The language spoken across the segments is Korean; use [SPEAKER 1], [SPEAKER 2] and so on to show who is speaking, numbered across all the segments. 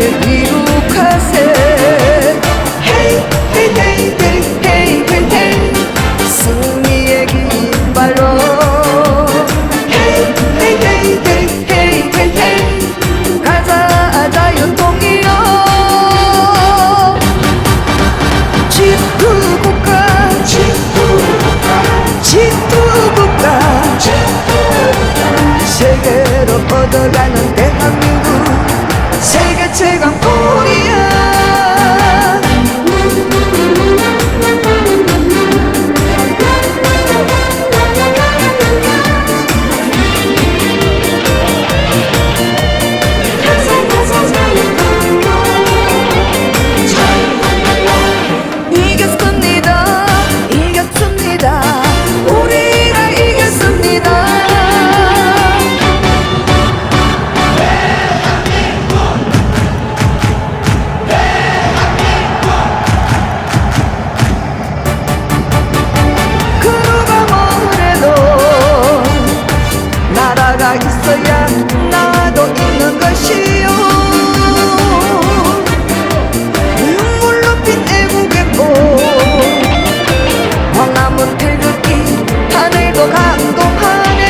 [SPEAKER 1] 마음을 비룩하세. 헤이 헤이 헤이 헤이 헤이 헤이 헤이 승리의 긴발로. 헤이 헤이 헤이 헤이 헤이 헤이 헤이 가자 아자요 동이요 지투국가. 지투국가. 지투국가. 세계로 뻗어가는 거야. 나도 있는 것이요. 눈물로 핀 애국의 꽃. 황화문 태극기 하늘도 감동하네.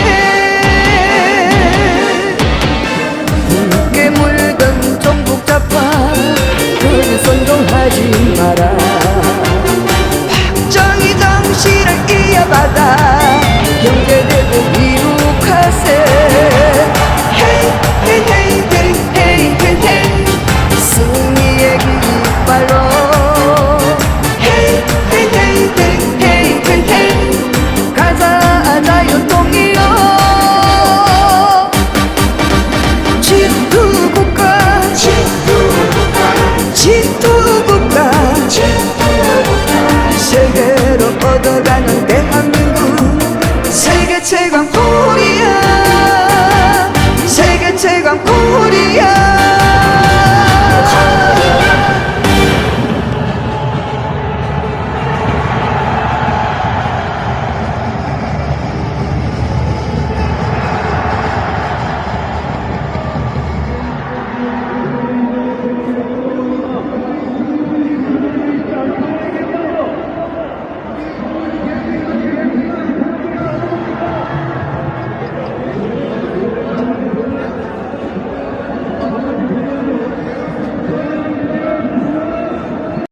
[SPEAKER 1] 눈게 물든 종북 자파 그는 선동하지 마라. 박정희 정신을 이어받아. 我的感觉